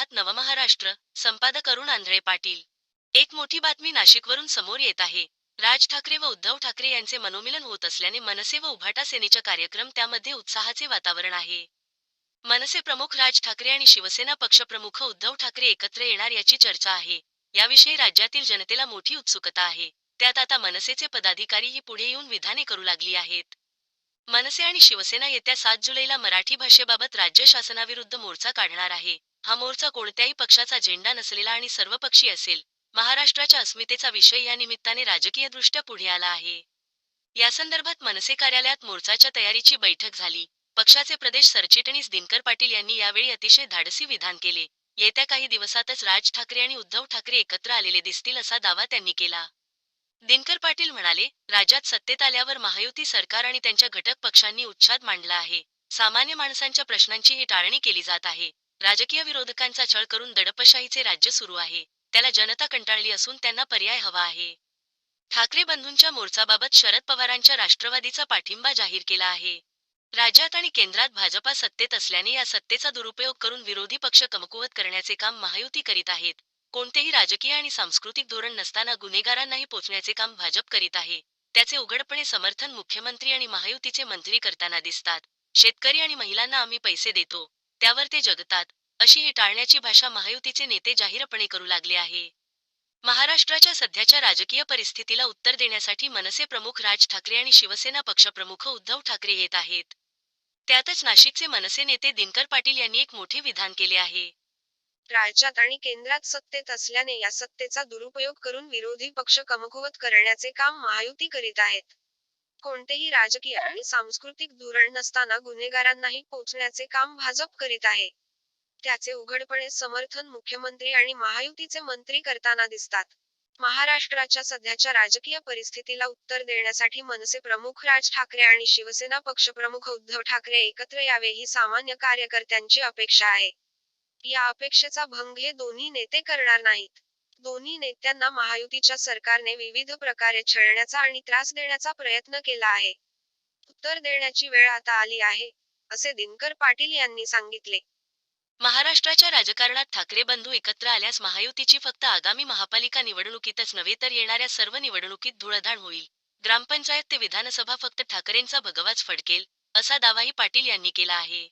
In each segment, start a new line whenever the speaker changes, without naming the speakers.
आहात नवमहाराष्ट्र संपादक अरुण आंधळे पाटील. एक मोठी बातमी नाशिकवरून समोर येत आहे. राज ठाकरे व उद्धव ठाकरे यांचे मनोमिलन होत असल्याने मनसे व उभाटा सेनेचा कार्यक्रम त्यामध्ये उत्साहाचे वातावरण आहे. मनसे प्रमुख राज ठाकरे आणि शिवसेना पक्षप्रमुख उद्धव ठाकरे एकत्र येणार याची चर्चा आहे. याविषयी राज्यातील जनतेला मोठी उत्सुकता आहे. त्यात आता मनसेचे पदाधिकारीही पुढे येऊन विधाने करू लागली आहेत. मनसे आणि शिवसेना येत्या सात जुलैला मराठी भाषेबाबत राज्य शासनाविरुद्ध मोर्चा काढणार आहे. हा मोर्चा कोणत्याही पक्षाचा झेंडा नसलेला आणि सर्वपक्षी असेल महाराष्ट्राच्या अस्मितेचा विषय या निमित्ताने राजकीयदृष्ट्या पुढे आला आहे. यासंदर्भात मनसे कार्यालयात मोर्चाच्या तयारीची बैठक झाली. पक्षाचे प्रदेश सरचिटणीस दिनकर पाटील यांनी यावेळी अतिशय धाडसी विधान केले. येत्या काही दिवसातच राज ठाकरे आणि उद्धव ठाकरे एकत्र आलेले दिसतील असा दावा त्यांनी केला. दिनकर पाटील म्हणाले राज्यात सत्तेत आल्यावर महायुती सरकार आणि त्यांच्या घटक पक्षांनी उच्छाद मांडला आहे. सामान्य माणसांच्या प्रश्नांची ही टाळणी केली जात आहे. राजकीय विरोधकांचा छळ करून दडपशाहीचे राज्य सुरू आहे. त्याला जनता कंटाळली असून त्यांना पर्याय हवा आहे. ठाकरे बंधूंच्या मोर्चाबाबत शरद पवारांच्या राष्ट्रवादीचा पाठिंबा जाहीर केला आहे. राज्यात आणि केंद्रात भाजपा सत्तेत असल्याने या सत्तेचा दुरुपयोग करून विरोधी पक्ष कमकुवत करण्याचे काम महायुती करीत आहेत. कोणतेही राजकीय आणि सांस्कृतिक धोरण नसताना गुन्हेगारांनाही पोचण्याचे काम भाजप करीत आहे. त्याचे उघडपणे समर्थन मुख्यमंत्री आणि महायुतीचे मंत्री करताना दिसतात. शेतकरी आणि महिलांना आम्ही पैसे देतो. त्यावर ते जगतात अशी ही टाळण्याची भाषा महायुतीचे नेते जाहीरपणे करू लागले आहे. महाराष्ट्राच्या सध्याच्या राजकीय परिस्थितीला उत्तर देण्यासाठी मनसे प्रमुख राज ठाकरे आणि शिवसेना पक्षप्रमुख उद्धव ठाकरे येत आहेत. त्यातच नाशिकचे मनसे नेते दिनकर पाटील यांनी एक मोठे विधान केले आहे.
राज्यात आणि केंद्रात सत्तेत असल्याने या सत्तेचा दुरुपयोग करून विरोधी पक्ष कमकुवत करण्याचे काम महायुती करीत आहेत. कोणतेही राजकीय आणि सांस्कृतिक धोरण नसताना गुन्हेगारांनाही पोचण्याचे काम भाजप करीत आहे. त्याचे उघडपणे समर्थन मुख्यमंत्री आणि महायुतीचे मंत्री करताना दिसतात. महाराष्ट्राच्या सध्याच्या राजकीय परिस्थितीला उत्तर देण्यासाठी मनसे प्रमुख राज ठाकरे आणि शिवसेना पक्षप्रमुख उद्धव ठाकरे एकत्र यावे ही सामान्य कार्यकर्त्यांची अपेक्षा आहे. या अपेक्षेचा भंग हे दोन्ही नेते करणार नाहीत. दोन्ही नेत्यांना महायुतीच्या सरकारने विविध प्रकारे छळण्याचा आणि त्रास देण्याचा प्रयत्न केला आहे. उत्तर देण्याची वेळ आता आली आहे असे दिनकर पाटील यांनी सांगितले.
महाराष्ट्राच्या राजकारणात ठाकरे बंधू एकत्र आल्यास महायुतीची फक्त आगामी महापालिका निवडणुकीतच नव्हे तर येणाऱ्या सर्व निवडणुकीत धुळधाण होईल. ग्रामपंचायत ते विधानसभा फक्त ठाकरेंचा भगवाच फडकेल असा दावाही पाटील यांनी केला आहे.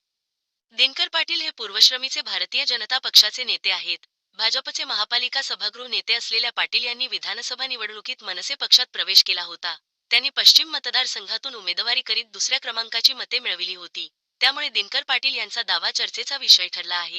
दिनकर पाटील हे पूर्वश्रमीचे भारतीय जनता पक्षाचे नेते आहेत. भाजपचे महापालिका सभागृह नेते असलेल्या पाटील यांनी विधानसभा निवडणुकीत मनसे पक्षात प्रवेश केला होता. त्यांनी पश्चिम मतदारसंघातून उमेदवारी करीत दुसऱ्या क्रमांकाची मते मिळविली होती. त्यामुळे दिनकर पाटील यांचा दावा चर्चेचा विषय ठरला आहे.